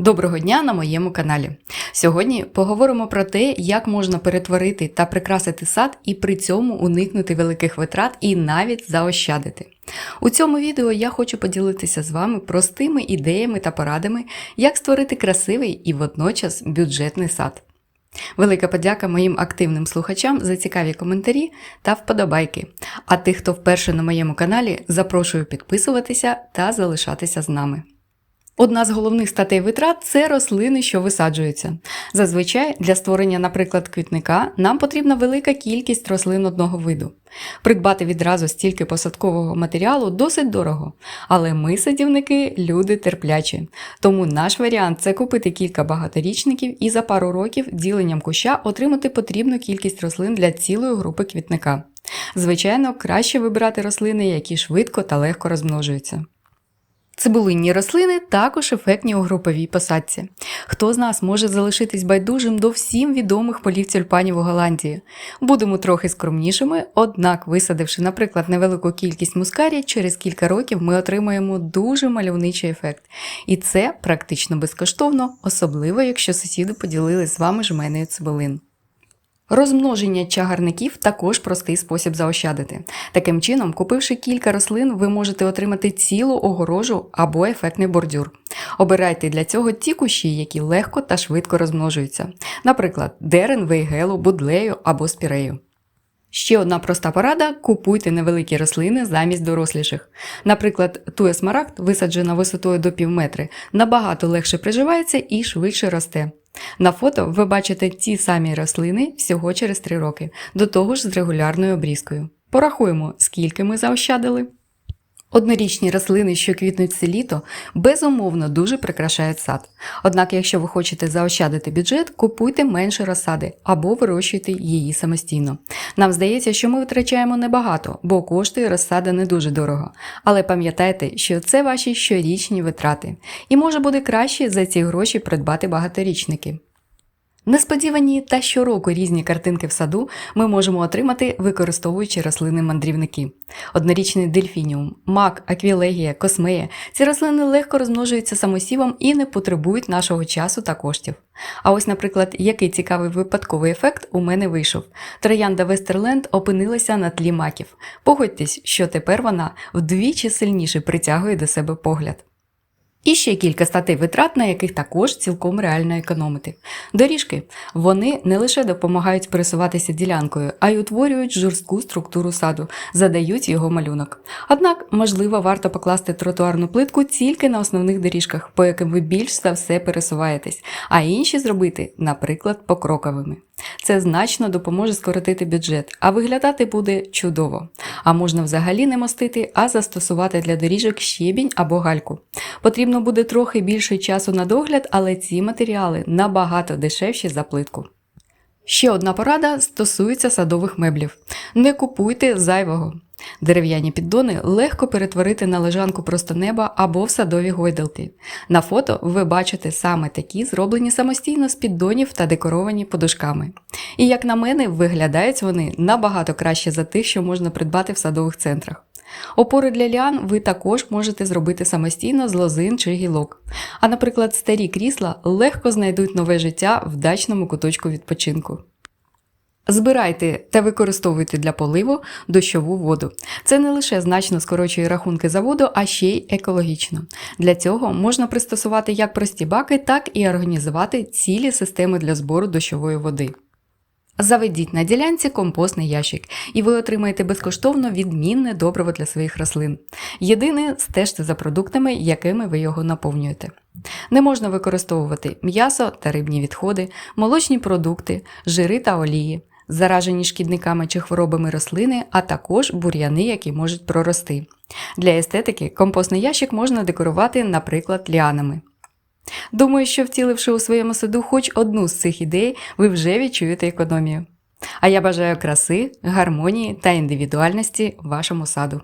Доброго дня на моєму каналі. Сьогодні поговоримо про те, як можна перетворити та прикрасити сад і при цьому уникнути великих витрат і навіть заощадити. У цьому відео я хочу поділитися з вами простими ідеями та порадами, як створити красивий і водночас бюджетний сад. Велика подяка моїм активним слухачам за цікаві коментарі та вподобайки. А тих, хто вперше на моєму каналі, запрошую підписуватися та залишатися з нами. Одна з головних статей витрат це рослини, що висаджуються. Зазвичай для створення, наприклад, квітника нам потрібна велика кількість рослин одного виду. Придбати відразу стільки посадкового матеріалу досить дорого, але ми, садівники, люди терплячі. Тому наш варіант це купити кілька багаторічників і за пару років діленням куща отримати потрібну кількість рослин для цілої групи квітника. Звичайно, краще вибирати рослини, які швидко та легко розмножуються. Цибулинні рослини також ефектні у груповій посадці. Хто з нас може залишитись байдужим до всім відомих полів тюльпанів у Голландії? Будемо трохи скромнішими, однак, висадивши, наприклад, невелику кількість мускарі, через кілька років ми отримаємо дуже мальовничий ефект. І це практично безкоштовно, особливо якщо сусіди поділились з вами жменею цибулин. Розмноження чагарників також простий спосіб заощадити. Таким чином, купивши кілька рослин, ви можете отримати цілу огорожу або ефектний бордюр. Обирайте для цього ті кущі, які легко та швидко розмножуються, наприклад, дерен, вейгелу, будлею або спірею. Ще одна проста порада: купуйте невеликі рослини замість доросліших. Наприклад, туя висаджена висотою до півметри, набагато легше приживається і швидше росте. На фото ви бачите ті самі рослини всього через 3 роки, до того ж з регулярною обрізкою. Порахуємо, скільки ми заощадили. Однорічні рослини, що квітнуть все літо, безумовно дуже прикрашають сад. Однак, якщо ви хочете заощадити бюджет, купуйте менше розсади або вирощуйте її самостійно. Нам здається, що ми витрачаємо небагато, бо коштує розсада не дуже дорого. Але пам'ятайте, що це ваші щорічні витрати, і може буде краще за ці гроші придбати багаторічники. Несподівані та щороку різні картинки в саду ми можемо отримати, використовуючи рослини мандрівники. Однорічний дельфініум, мак, аквілегія, космея. Ці рослини легко розмножуються самосівом і не потребують нашого часу та коштів. А ось, наприклад, який цікавий випадковий ефект у мене вийшов. Троянда Вестерленд опинилася на тлі маків. Погодьтесь, що тепер вона вдвічі сильніше притягує до себе погляд. І ще кілька статей витрат, на яких також цілком реально економити. Доріжки вони не лише допомагають пересуватися ділянкою, а й утворюють жорстку структуру саду, задають його малюнок. Однак, можливо, варто покласти тротуарну плитку тільки на основних доріжках, по яким ви більш за все пересуваєтесь, а інші зробити, наприклад, покроковими. Це значно допоможе скоротити бюджет, а виглядати буде чудово. А можна взагалі не мостити, а застосувати для доріжок щебінь або гальку. Потрібно буде трохи більше часу на догляд, але ці матеріали набагато дешевші за плитку. Ще одна порада стосується садових меблів. Не купуйте зайвого. Дерев'яні піддони легко перетворити на лежанку просто неба або в садові гойдалки. На фото ви бачите саме такі, зроблені самостійно з піддонів та декоровані подушками. І, як на мене, виглядають вони набагато краще за тих, що можна придбати в садових центрах. Опори для ліан ви також можете зробити самостійно з лозин чи гілок. А, наприклад, старі крісла легко знайдуть нове життя в дачному куточку відпочинку. Збирайте та використовуйте для поливу дощову воду. Це не лише значно скорочує рахунки за воду, а ще й екологічно. Для цього можна пристосувати як прості баки, так і організувати цілі системи для збору дощової води. Заведіть на ділянці компостний ящик, і ви отримаєте безкоштовно відмінне добриво для своїх рослин. Єдине, стежте за продуктами, якими ви його наповнюєте. Не можна використовувати м'ясо та рибні відходи, молочні продукти, жири та олії, заражені шкідниками чи хворобами рослини, а також бур'яни, які можуть прорости. Для естетики компостний ящик можна декорувати, наприклад, ліанами. Думаю, що втіливши у своєму саду хоч одну з цих ідей, ви вже відчуєте економію. А я бажаю краси, гармонії та індивідуальності вашому саду.